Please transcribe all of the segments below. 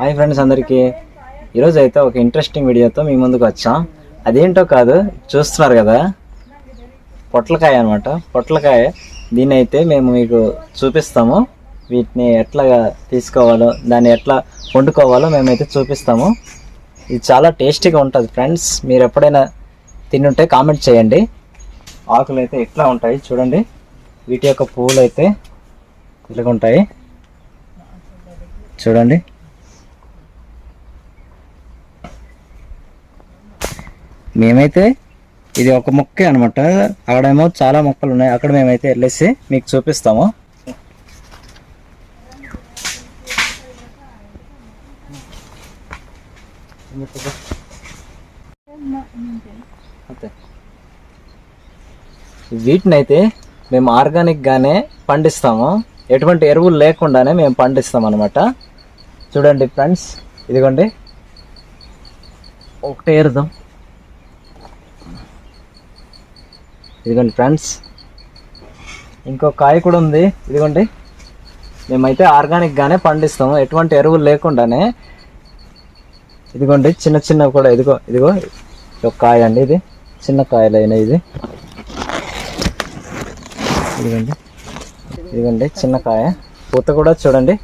Hi friends అందరికీ. ఈరోజు అయితే ఒక ఇంట్రెస్టింగ్ వీడియోతో మీ ముందుకు వచ్చాం. అదేంటో కాదు చూస్తున్నారు కదా. పొట్లకాయ అనమాట పొట్లకాయ. దీన్ని అయితే మేము మీకు చూపిస్తాము. వీటిని ఎట్లా తీసుకోవాలో దాన్ని ఎట్లా వండుకోవాలో మేమైతే చూపిస్తాము. ఇది చాలా టేస్టీగా ఉంటుంది ఫ్రెండ్స్. మీరు ఎప్పుడైనా తినుంటే కామెంట్ చేయండి. ఆకులు అయితే ఎట్లా ఉంటాయి చూడండి. వీటి యొక్క పువ్వులు అయితే ఇలాగ ఉంటాయి చూడండి. మేమైతే ఇది ఒక మొక్కే అనమాట అక్కడేమో చాలా మొక్కలు ఉన్నాయి అక్కడ మేమైతే వెళ్ళేసి మీకు చూపిస్తాము. వీటిని అయితే మేము ఆర్గానిక్గానే పండిస్తాము. ఎటువంటి ఎరువులు లేకుండానే మేము పండిస్తాం అనమాట చూడండి ఫ్రెండ్స్ ఇదిగోండి. ఒకటే ఎరుదాం. ఇదిగోండి ఫ్రెండ్స్. ఇంకో కాయ కూడా ఉంది. ఇదిగోండి. మేమైతే ఆర్గానిక్గానే పండిస్తాము. ఎటువంటి ఎరువులు లేకుండానే. ఇదిగోండి చిన్న చిన్న కూడా ఇదిగో ఇదిగో ఒక కాయ అండి ఇది. చిన్న కాయలైన ఇది. ఇదిగోండి. ఇదిగోండి చిన్న కాయ. పూత కూడా చూడండి.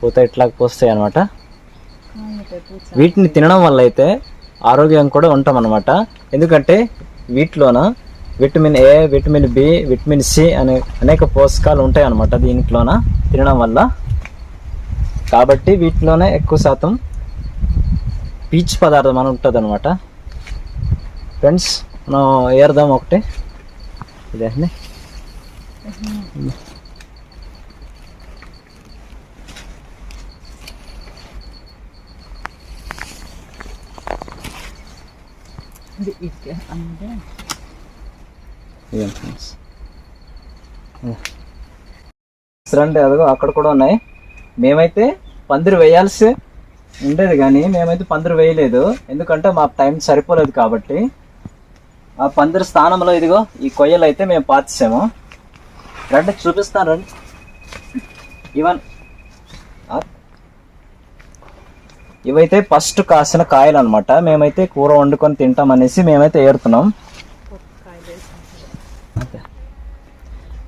పూత ఇట్లా పోస్తాయి అనమాట వీటిని తినడం వల్ల అయితే ఆరోగ్యం కూడా ఉంటాం అనమాట ఎందుకంటే వీటిలోన vitamin A vitamin B vitamin C అనే అనేక పోషకాలు ఉంటాయి అనమాట దీంట్లోన తినడం వల్ల. కాబట్టి వీటిలోనే ఎక్కువ శాతం పీచ్ పదార్థం అని ఉంటుంది అనమాట ఫ్రెండ్స్ మనం ఏర్దాం ఒకటి. ఇదే అంటే ఇదే ఫ్రెండ్స్ రండి అదిగో అక్కడ కూడా ఉన్నాయి. మేమైతే పందిరి వేయాల్సి ఉండేది కానీ మేమైతే పందిరి వేయలేదు. ఎందుకంటే మా టైం సరిపోలేదు కాబట్టి. ఆ పందిరి స్థానంలో ఇదిగో ఈ కొయ్యలు అయితే మేము పాతిసాము రండి చూపిస్తాను రండి. ఇవన్ ఇవైతే ఫస్ట్ కాసిన కాయలు అనమాట మేమైతే కూర వండుకొని తింటాం అనేసి మేమైతే ఏరుతున్నాం.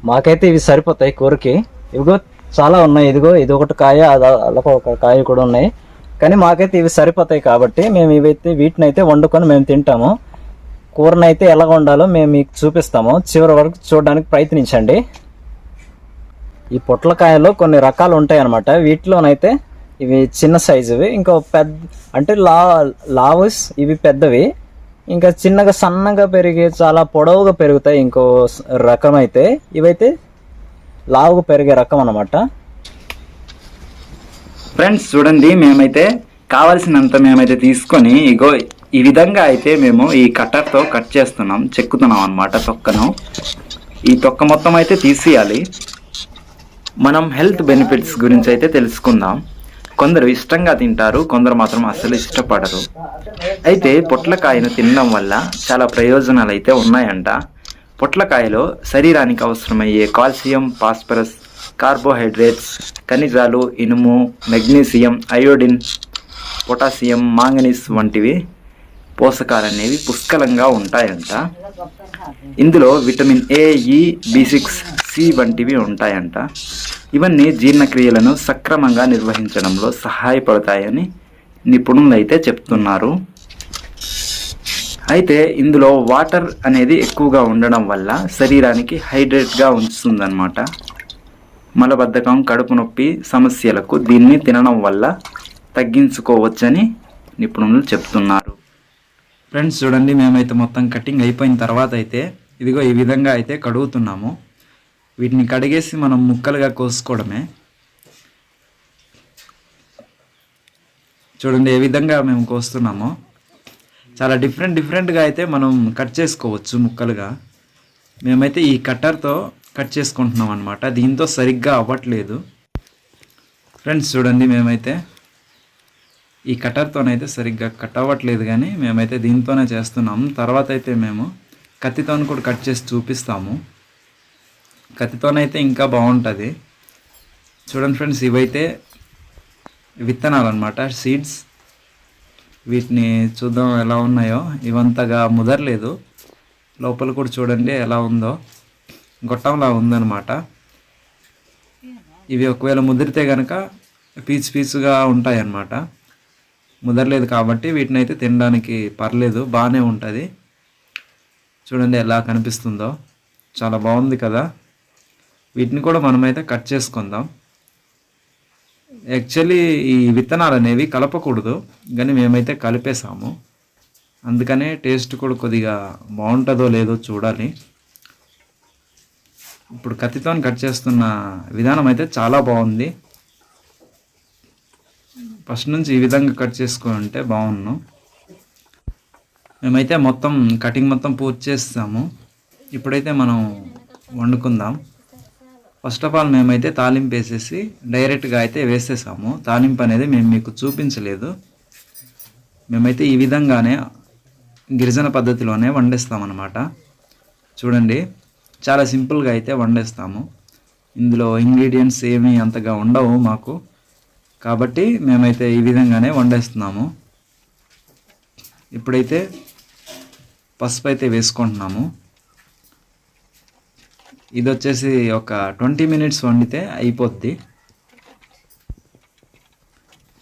మాకైతే ఇవి సరిపోతాయి కూరకి. ఇవిగో చాలా ఉన్నాయి. ఇదిగో ఇది ఒకటి కాయ అదొక ఒక కాయ కూడా ఉన్నాయి. కానీ మాకైతే ఇవి సరిపోతాయి కాబట్టి మేము ఇవైతే వీటిని అయితే వండుకొని మేము తింటాము. కూరనైతే ఎలా వండాలో మేము మీకు చూపిస్తాము. చివరి వరకు చూడడానికి ప్రయత్నించండి. ఈ పొట్లకాయలో కొన్ని రకాలు ఉంటాయి అన్నమాట వీటిలోనైతే ఇవి చిన్న సైజువి ఇంకో పెద్ద అంటే లా లావుస్ ఇవి పెద్దవి. ఇంకా చిన్నగా సన్నగా పెరిగి చాలా పొడవుగా పెరుగుతాయి ఇంకో రకం అయితే ఇవైతే లావుగా పెరిగే రకం అనమాట ఫ్రెండ్స్ చూడండి మేమైతే కావలసినంత మేమైతే తీసుకొని ఇగో ఈ విధంగా అయితే మేము ఈ కట్టర్తో కట్ చేస్తున్నాం చెక్కుతున్నాం అనమాట తొక్కను. ఈ తొక్క మొత్తం అయితే తీసేయాలి. మనం హెల్త్ బెనిఫిట్స్ గురించి అయితే తెలుసుకుందాం. కొందరు ఇష్టంగా తింటారు కొందరు మాత్రం అస్సలు ఇష్టపడరు. అయితే పొట్లకాయను తినడం వల్ల చాలా ప్రయోజనాలు అయితే ఉన్నాయంట. పొట్లకాయలో శరీరానికి అవసరమయ్యే కాల్షియం ఫాస్ఫరస్ కార్బోహైడ్రేట్స్ ఖనిజాలు ఇనుము మెగ్నీషియం అయోడిన్ పొటాషియం మాంగనీస్ వంటివి పోషకాలు అనేవి పుష్కలంగా ఉంటాయంట. ఇందులో విటమిన్ ఏ ఈ బి సిక్స్ సి వంటివి ఉంటాయంట. ఇవన్నీ జీర్ణక్రియలను సక్రమంగా నిర్వహించడంలో సహాయపడతాయని నిపుణులు అయితే చెప్తున్నారు. అయితే ఇందులో వాటర్ అనేది ఎక్కువగా ఉండడం వల్ల శరీరానికి హైడ్రేట్గా ఉంచుతుందన్నమాట మలబద్ధకం కడుపు నొప్పి సమస్యలకు దీన్ని తినడం వల్ల తగ్గించుకోవచ్చని నిపుణులు చెప్తున్నారు. ఫ్రెండ్స్ చూడండి మేమైతే మొత్తం కటింగ్ అయిపోయిన తర్వాత అయితే ఇదిగో ఈ విధంగా అయితే కడుగుతున్నాము. వీటిని కడిగేసి మనం ముక్కలుగా కోసుకోవడమే. చూడండి ఏ విధంగా మేము కోస్తున్నామో. చాలా డిఫరెంట్ డిఫరెంట్గా అయితే మనం కట్ చేసుకోవచ్చు ముక్కలుగా. మేమైతే ఈ కట్టర్తో కట్ చేసుకుంటున్నాం అనమాట దీంతో సరిగ్గా అవ్వట్లేదు. ఫ్రెండ్స్ చూడండి మేమైతే ఈ కట్టర్తోనైతే సరిగ్గా కట్ అవ్వట్లేదు కానీ మేమైతే దీంతోనే చేస్తున్నాం. తర్వాత అయితే మేము కత్తితో కూడా కట్ చేసి చూపిస్తాము. కత్తితోనైతే ఇంకా బాగుంటుంది. చూడండి ఫ్రెండ్స్ ఇవైతే విత్తనాలు అనమాట సీడ్స్. వీటిని చూద్దాం ఎలా ఉన్నాయో. ఇవంతగా ముదరలేదు. లోపల కూడా చూడండి ఎలా ఉందో. గొట్టంలా ఉందన్నమాట. ఇవి ఒకవేళ ముదిరితే కనుక పీచు పీచుగా ఉంటాయి అన్నమాట ముదరలేదు కాబట్టి వీటిని అయితే తినడానికి పర్లేదు బాగానే ఉంటుంది. చూడండి ఎలా కనిపిస్తుందో. చాలా బాగుంది కదా. వీటిని కూడా మనమైతే కట్ చేసుకుందాం. యాక్చువల్లీ ఈ విత్తనాలు అనేవి కలపకూడదు కానీ మేమైతే కలిపేసాము అందుకనే టేస్ట్ కూడా కొద్దిగా బాగుంటుందో లేదో చూడాలి. ఇప్పుడు కత్తితో కట్ చేస్తున్న విధానం అయితే చాలా బాగుంది. ఫస్ట్ నుంచి ఈ విధంగా కట్ చేసుకుంటే బాగున్నాం మేమైతే మొత్తం కటింగ్ మొత్తం పూర్తి చేస్తాము ఇప్పుడైతే మనం వండుకుందాం. ఫస్ట్ ఆఫ్ ఆల్ మేమైతే తాలింపు వేసేసి డైరెక్ట్గా అయితే వేసేసాము. తాలింపు అనేది మేము మీకు చూపించలేదు. మేమైతే ఈ విధంగానే గిరిజన పద్ధతిలోనే వండేస్తామన్నమాట. చూడండి చాలా సింపుల్గా అయితే వండేస్తాము. ఇందులో ఇంగ్రీడియంట్స్ ఏమీ అంతగా ఉండవు మాకు. కాబట్టి మేమైతే ఈ విధంగానే వండేస్తున్నాము. ఇప్పుడైతే పసుపు అయితే వేసుకుంటున్నాము. ఇది వచ్చేసి ఒక ట్వంటీ మినిట్స్ వండితే అయిపోద్ది.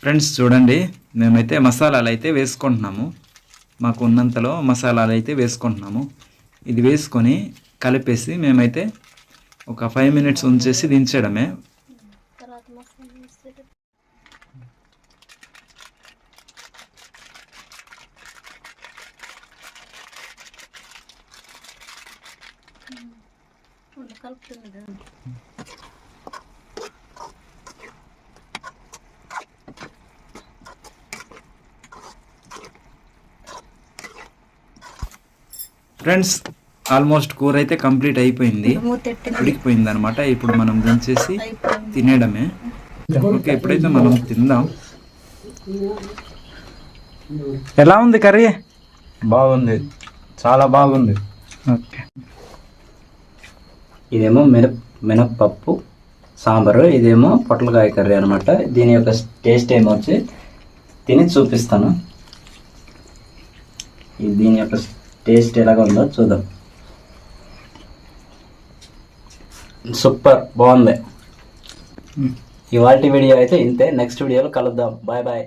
ఫ్రెండ్స్ చూడండి మేమైతే మసాలాలు అయితే వేసుకుంటున్నాము. మాకు ఉన్నంతలో మసాలాలు అయితే వేసుకుంటున్నాము. ఇది వేసుకొని కలిపేసి మేమైతే ఒక ఫైవ్ మినిట్స్ ఉంచేసి దించడమే ఫ్రెండ్స్ ఆల్మోస్ట్ కూర అయితే కంప్లీట్ అయిపోయింది. ఉడికిపోయింది అనమాట ఇప్పుడు మనం దించేసి తినేయడమే. ఓకే ఇప్పుడైతే మనం తిందాం. ఎలా ఉంది కర్రీ? బాగుంది. చాలా బాగుంది. ఓకే. ఇదేమో మినప్ మినప్పప్పు సాంబారు ఇదేమో పొట్లకాయ కర్రీ అనమాట దీని యొక్క టేస్ట్ ఏమో వచ్చి తిని చూపిస్తాను. ఇది దీని యొక్క టేస్ట్ ఎలాగ ఉందో చూద్దాం. సూపర్ బాగుంది. ఇవాళ వీడియో అయితే ఇంతే. నెక్స్ట్ వీడియోలో కలుద్దాం. Bye bye.